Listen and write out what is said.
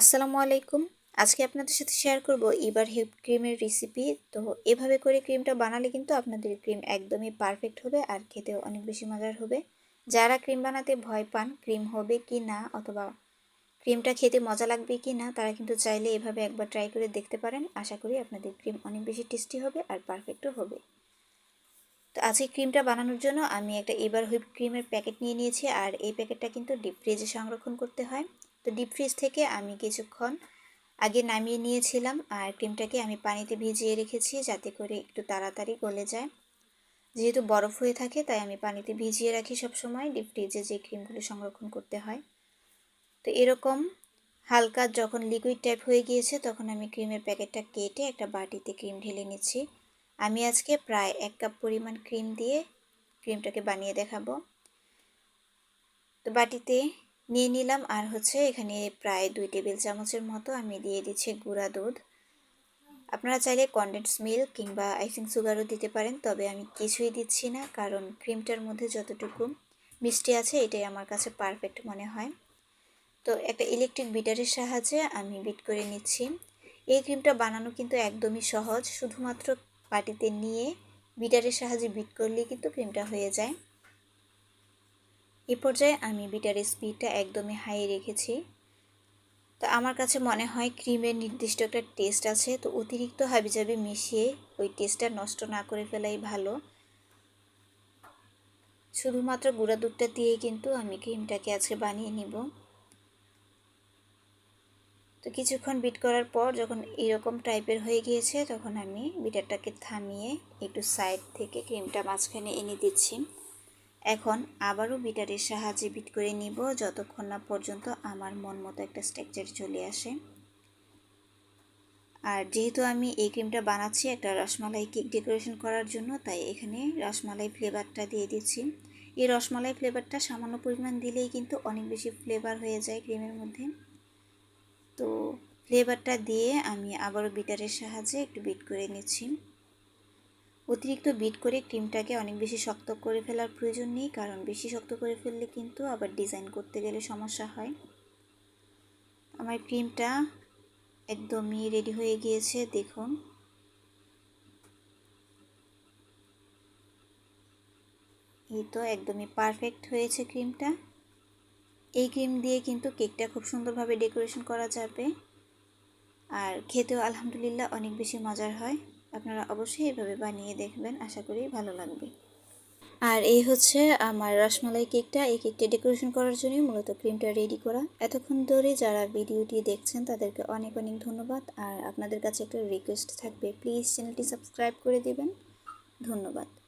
আসসালামু আলাইকুম। আজকে আপনাদের সাথে শেয়ার করব এবার হুইপ ক্রিমের রেসিপি তো এভাবে করে ক্রিমটা বানালে কিন্তু আপনাদের ক্রিম একদমই পারফেক্ট হবে আর খেতেও অনেক বেশি মজার হবে। যারা ক্রিম বানাতে ভয় পান ক্রিম হবে কি না অথবা ক্রিমটা খেতে মজা লাগবে কি না, তারা কিন্তু চাইলে এভাবে একবার ট্রাই করে দেখতে পারেন। আশা করি আপনাদের ক্রিম অনেক বেশি টেস্টি হবে আর পারফেক্টও হবে। তো আজকে ক্রিমটা বানানোর জন্য আমি একটা এবার হুইপ ক্রিমের প্যাকেট নিয়ে নিয়েছি আর এই প্যাকেটটা কিন্তু ডিপ ফ্রিজে সংরক্ষণ করতে হয়। তো ডিপ ফ্রিজ থেকে আমি কিছুক্ষণ আগে নামিয়ে নিয়েছিলাম আর ক্রিমটাকে আমি পানিতে ভিজিয়ে রেখেছি যাতে করে একটু তাড়াতাড়ি গলে যায়। যেহেতু বরফ হয়ে থাকে, তাই আমি পানিতে ভিজিয়ে রাখি সব সময় ডিপ ফ্রিজে যে ক্রিমগুলো সংরক্ষণ করতে হয়। তো এরকম হালকা যখন লিকুইড টাইপ হয়ে গিয়েছে, তখন আমি ক্রিমের প্যাকেটটা কেটে একটা বাটিতে ক্রিম ঢেলে নিচ্ছি। আমি আজকে প্রায় এক কাপ পরিমাণ ক্রিম দিয়ে ক্রিমটাকে বানিয়ে দেখাবো। তো বাটিতে নিয়ে নিলাম। আর হচ্ছে এখানে প্রায় দুই টেবিল চামচের মতো আমি দিয়ে দিচ্ছি গুঁড়া দুধ। আপনারা চাইলে কন্ডেন্স মিল্ক কিংবা আইসিং সুগারও দিতে পারেন, তবে আমি কিছুই দিচ্ছি না, কারণ ক্রিমটার মধ্যে যতটুকু মিষ্টি আছে, এটাই আমার কাছে পারফেক্ট মনে হয়। তো একটা ইলেকট্রিক বিটারের সাহায্যে আমি বিট করে নিচ্ছি। এই ক্রিমটা বানানো কিন্তু একদমই সহজ, শুধুমাত্র বাটিতে নিয়ে বিটারের সাহায্যে বিট করলেই কিন্তু ক্রিমটা হয়ে যায়। এ পর্যায়ে আমি বিটারের স্পিডটা একদমই হাই রেখেছি। তো আমার কাছে মনে হয় ক্রিমের নির্দিষ্ট একটা টেস্ট আছে, তো অতিরিক্ত হাবিজাবি মিশিয়ে ওই টেস্টটা নষ্ট না করে ফেলাই ভালো। শুধুমাত্র গুঁড়া দুধটা দিয়েই কিন্তু আমি ক্রিমটাকে আজকে বানিয়ে নিব। তো কিছুক্ষণ বিট করার পর যখন এরকম টাইপের হয়ে গিয়েছে, তখন আমি বিটারটাকে থামিয়ে একটু সাইড থেকে ক্রিমটা মাঝখানে এনে দিচ্ছি। এখন আবারও বিটারের সাহায্যে বিট করে নিব যতক্ষণ না পর্যন্ত আমার মন মতো একটা স্ট্রাকচার চলে আসে। আর যেহেতু আমি এই ক্রিমটা বানাচ্ছি একটা রসমালাই কেক ডেকোরেশন করার জন্য, তাই এখানে রসমালাই ফ্লেভারটা দিয়ে দিচ্ছি। এই রসমালাই ফ্লেভারটা সামান্য পরিমাণ দিলেই কিন্তু অনেক বেশি ফ্লেভার হয়ে যায় ক্রিমের মধ্যে। তো ফ্লেভারটা দিয়ে আমি আবারও বিটারের সাহায্যে একটু বিট করে নিচ্ছি। অতিরিক্ত বিট করে ক্রিমটাকে অনেক বেশি শক্ত করে ফেলার প্রয়োজন নেই, কারণ বেশি শক্ত করে ফেললে কিন্তু আবার ডিজাইন করতে গেলে সমস্যা হয়। আমার ক্রিমটা একদমই রেডি হয়ে গিয়েছে, দেখুন। এই তো একদমই পারফেক্ট হয়েছে ক্রিমটা এই ক্রিম দিয়ে কিন্তু কেকটা খুব সুন্দরভাবে ডেকোরেশন করা যাবে। আর খেতেও আলহামদুলিল্লাহ অনেক বেশি মজার হয়। আপনারা অবশ্যই এভাবে বানিয়ে দেখবেন, আশা করি ভালো লাগবে। আর এই হচ্ছে আমার রসমালাই কেকটা। এই কেকটি ডেকোরেশন করার জন্য মূলত ক্রিমটা রেডি করা। এতক্ষণ ধরে যারা ভিডিওটি দেখছেন, তাদেরকে অনেক অনেক ধন্যবাদ। আর আপনাদের কাছে একটা রিকোয়েস্ট থাকবে, প্লিজ চ্যানেলটি সাবস্ক্রাইব করে দেবেন। ধন্যবাদ।